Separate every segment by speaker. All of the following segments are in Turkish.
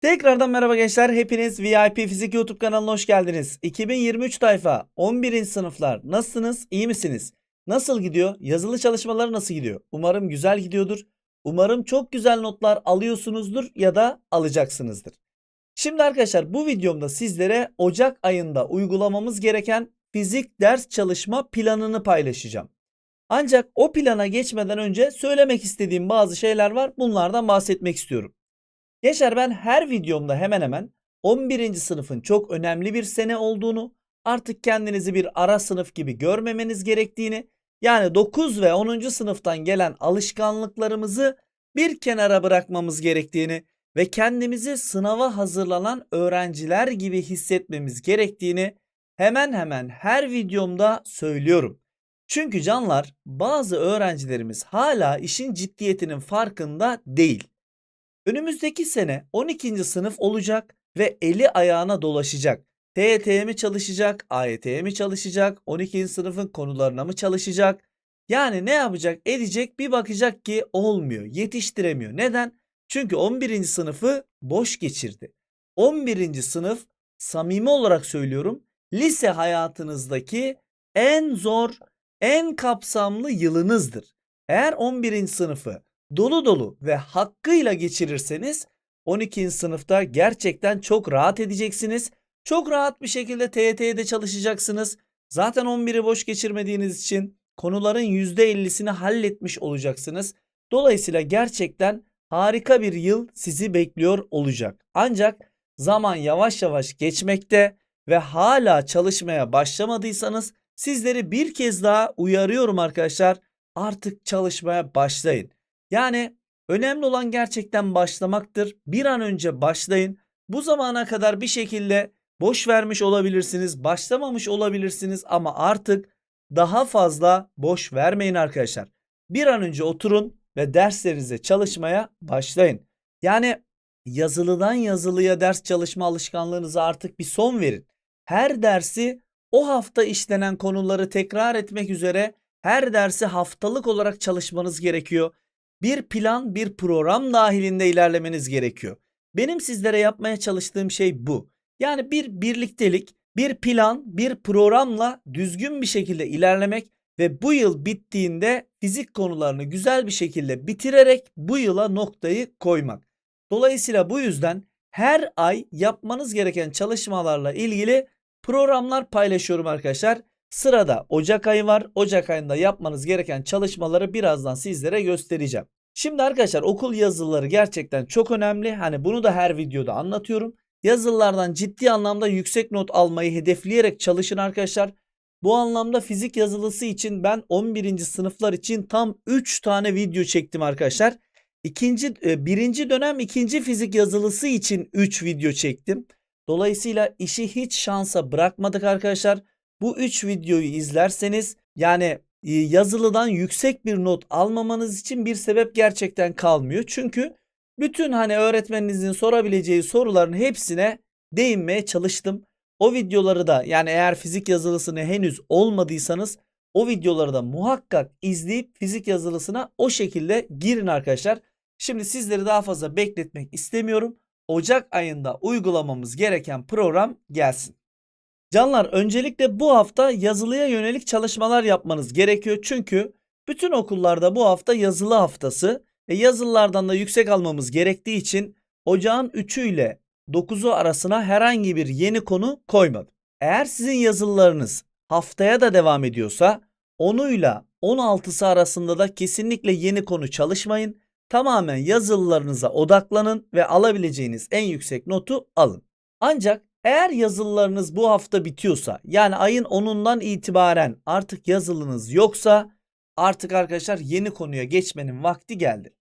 Speaker 1: Tekrardan merhaba gençler. Hepiniz VIP Fizik YouTube kanalına hoş geldiniz. 2023 tayfa 11. sınıflar nasılsınız? İyi misiniz? Nasıl gidiyor? Yazılı çalışmalar nasıl gidiyor? Umarım güzel gidiyordur. Umarım çok güzel notlar alıyorsunuzdur ya da alacaksınızdır. Şimdi arkadaşlar bu videomda sizlere Ocak ayında uygulamamız gereken fizik ders çalışma planını paylaşacağım. Ancak o plana geçmeden önce söylemek istediğim bazı şeyler var. Bunlardan bahsetmek istiyorum. Gençler ben her videomda hemen hemen 11. sınıfın çok önemli bir sene olduğunu, artık kendinizi bir ara sınıf gibi görmemeniz gerektiğini, yani 9 ve 10. sınıftan gelen alışkanlıklarımızı bir kenara bırakmamız gerektiğini ve kendimizi sınava hazırlanan öğrenciler gibi hissetmemiz gerektiğini hemen hemen her videomda söylüyorum. Çünkü canlar bazı öğrencilerimiz hala işin ciddiyetinin farkında değil. Önümüzdeki sene 12. sınıf olacak ve eli ayağına dolaşacak. TYT'ye mi çalışacak, AYT'ye mi çalışacak, 12. sınıfın konularına mı çalışacak? Yani ne yapacak, edecek bir bakacak ki olmuyor, yetiştiremiyor. Neden? Çünkü 11. sınıfı boş geçirdi. 11. sınıf samimi olarak söylüyorum lise hayatınızdaki en zor, en kapsamlı yılınızdır. Eğer 11. sınıfı dolu dolu ve hakkıyla geçirirseniz 12. sınıfta gerçekten çok rahat edeceksiniz. Çok rahat bir şekilde TYT'ye de çalışacaksınız. Zaten 11'i boş geçirmediğiniz için konuların %50'sini halletmiş olacaksınız. Dolayısıyla gerçekten harika bir yıl sizi bekliyor olacak. Ancak zaman yavaş yavaş geçmekte ve hala çalışmaya başlamadıysanız sizleri bir kez daha uyarıyorum arkadaşlar. Artık çalışmaya başlayın. Yani önemli olan gerçekten başlamaktır. Bir an önce başlayın. Bu zamana kadar bir şekilde boş vermiş olabilirsiniz, başlamamış olabilirsiniz ama artık daha fazla boş vermeyin arkadaşlar. Bir an önce oturun ve derslerinize çalışmaya başlayın. Yani yazılıdan yazılıya ders çalışma alışkanlığınıza artık bir son verin. Her dersi o hafta işlenen konuları tekrar etmek üzere her dersi haftalık olarak çalışmanız gerekiyor bir plan, bir program dahilinde ilerlemeniz gerekiyor. Benim sizlere yapmaya çalıştığım şey bu. Yani bir birliktelik, bir plan, bir programla düzgün bir şekilde ilerlemek ve bu yıl bittiğinde fizik konularını güzel bir şekilde bitirerek bu yıla noktayı koymak. Dolayısıyla bu yüzden her ay yapmanız gereken çalışmalarla ilgili programlar paylaşıyorum arkadaşlar. Sırada Ocak ayı var. Ocak ayında yapmanız gereken çalışmaları birazdan sizlere göstereceğim. Şimdi arkadaşlar okul yazılıları gerçekten çok önemli. Hani bunu da her videoda anlatıyorum. Yazılılardan ciddi anlamda yüksek not almayı hedefleyerek çalışın arkadaşlar. Bu anlamda fizik yazılısı için ben 11. sınıflar için tam 3 tane video çektim arkadaşlar. İkinci, e, birinci dönem ikinci fizik yazılısı için 3 video çektim. Dolayısıyla işi hiç şansa bırakmadık arkadaşlar. Bu 3 videoyu izlerseniz yani e, yazılıdan yüksek bir not almamanız için bir sebep gerçekten kalmıyor. Çünkü bütün hani öğretmeninizin sorabileceği soruların hepsine değinmeye çalıştım. O videoları da yani eğer fizik yazılısını henüz olmadıysanız o videoları da muhakkak izleyip fizik yazılısına o şekilde girin arkadaşlar. Şimdi sizleri daha fazla bekletmek istemiyorum. Ocak ayında uygulamamız gereken program gelsin. Canlar öncelikle bu hafta yazılıya yönelik çalışmalar yapmanız gerekiyor. Çünkü bütün okullarda bu hafta yazılı haftası ve yazılılardan da yüksek almamız gerektiği için ocağın 3'ü ile 9'u arasına herhangi bir yeni konu koymadım. Eğer sizin yazılılarınız haftaya da devam ediyorsa 10'uyla 16'sı arasında da kesinlikle yeni konu çalışmayın. Tamamen yazılılarınıza odaklanın ve alabileceğiniz en yüksek notu alın. Ancak eğer yazılılarınız bu hafta bitiyorsa yani ayın 10'undan itibaren artık yazılınız yoksa artık arkadaşlar yeni konuya geçmenin vakti geldi.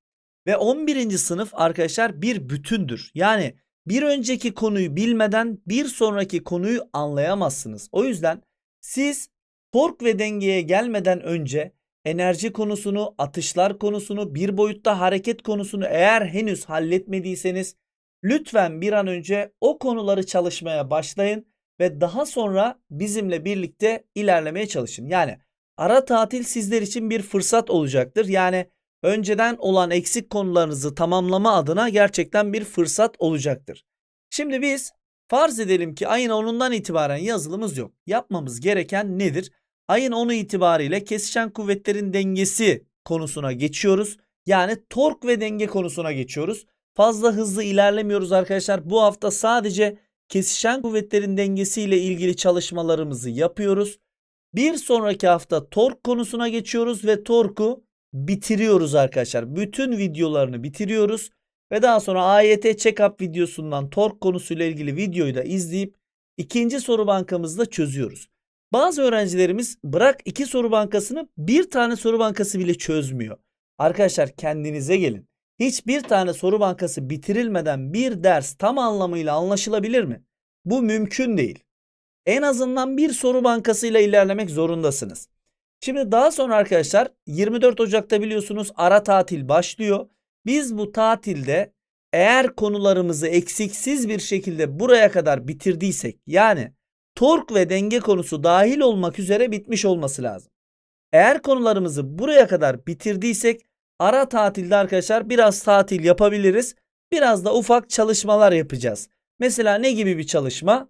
Speaker 1: Ve 11. sınıf arkadaşlar bir bütündür. Yani bir önceki konuyu bilmeden bir sonraki konuyu anlayamazsınız. O yüzden siz tork ve dengeye gelmeden önce enerji konusunu, atışlar konusunu, bir boyutta hareket konusunu eğer henüz halletmediyseniz Lütfen bir an önce o konuları çalışmaya başlayın ve daha sonra bizimle birlikte ilerlemeye çalışın. Yani ara tatil sizler için bir fırsat olacaktır. Yani önceden olan eksik konularınızı tamamlama adına gerçekten bir fırsat olacaktır. Şimdi biz farz edelim ki ayın 10'undan itibaren yazılımız yok. Yapmamız gereken nedir? Ayın 10'u itibariyle kesişen kuvvetlerin dengesi konusuna geçiyoruz. Yani tork ve denge konusuna geçiyoruz. Fazla hızlı ilerlemiyoruz arkadaşlar. Bu hafta sadece kesişen kuvvetlerin dengesiyle ilgili çalışmalarımızı yapıyoruz. Bir sonraki hafta tork konusuna geçiyoruz ve torku bitiriyoruz arkadaşlar. Bütün videolarını bitiriyoruz ve daha sonra AYT check-up videosundan tork konusuyla ilgili videoyu da izleyip ikinci soru bankamızda çözüyoruz. Bazı öğrencilerimiz bırak iki soru bankasını bir tane soru bankası bile çözmüyor. Arkadaşlar kendinize gelin. Hiçbir tane soru bankası bitirilmeden bir ders tam anlamıyla anlaşılabilir mi? Bu mümkün değil. En azından bir soru bankasıyla ilerlemek zorundasınız. Şimdi daha sonra arkadaşlar 24 Ocak'ta biliyorsunuz ara tatil başlıyor. Biz bu tatilde eğer konularımızı eksiksiz bir şekilde buraya kadar bitirdiysek yani tork ve denge konusu dahil olmak üzere bitmiş olması lazım. Eğer konularımızı buraya kadar bitirdiysek ara tatilde arkadaşlar biraz tatil yapabiliriz. Biraz da ufak çalışmalar yapacağız. Mesela ne gibi bir çalışma?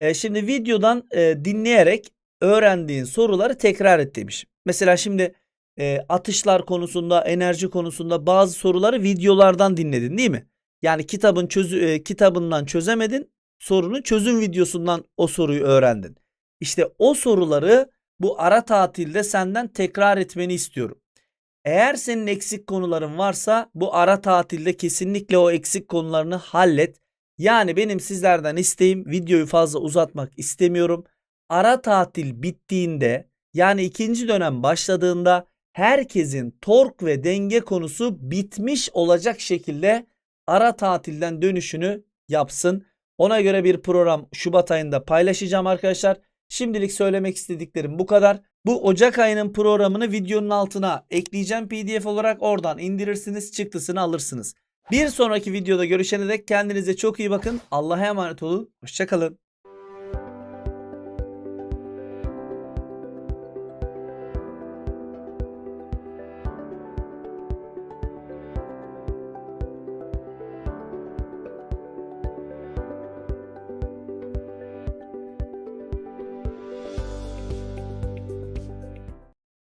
Speaker 1: E, şimdi videodan e, dinleyerek öğrendiğin soruları tekrar et demiş. Mesela şimdi e, atışlar konusunda, enerji konusunda bazı soruları videolardan dinledin değil mi? Yani kitabın çözü, e, kitabından çözemedin, sorunun çözüm videosundan o soruyu öğrendin. İşte o soruları bu ara tatilde senden tekrar etmeni istiyorum. Eğer senin eksik konuların varsa bu ara tatilde kesinlikle o eksik konularını hallet. Yani benim sizlerden isteğim videoyu fazla uzatmak istemiyorum. Ara tatil bittiğinde yani ikinci dönem başladığında herkesin tork ve denge konusu bitmiş olacak şekilde ara tatilden dönüşünü yapsın. Ona göre bir program Şubat ayında paylaşacağım arkadaşlar. Şimdilik söylemek istediklerim bu kadar. Bu Ocak ayının programını videonun altına ekleyeceğim PDF olarak oradan indirirsiniz çıktısını alırsınız. Bir sonraki videoda görüşene dek kendinize çok iyi bakın. Allah'a emanet olun. Hoşçakalın.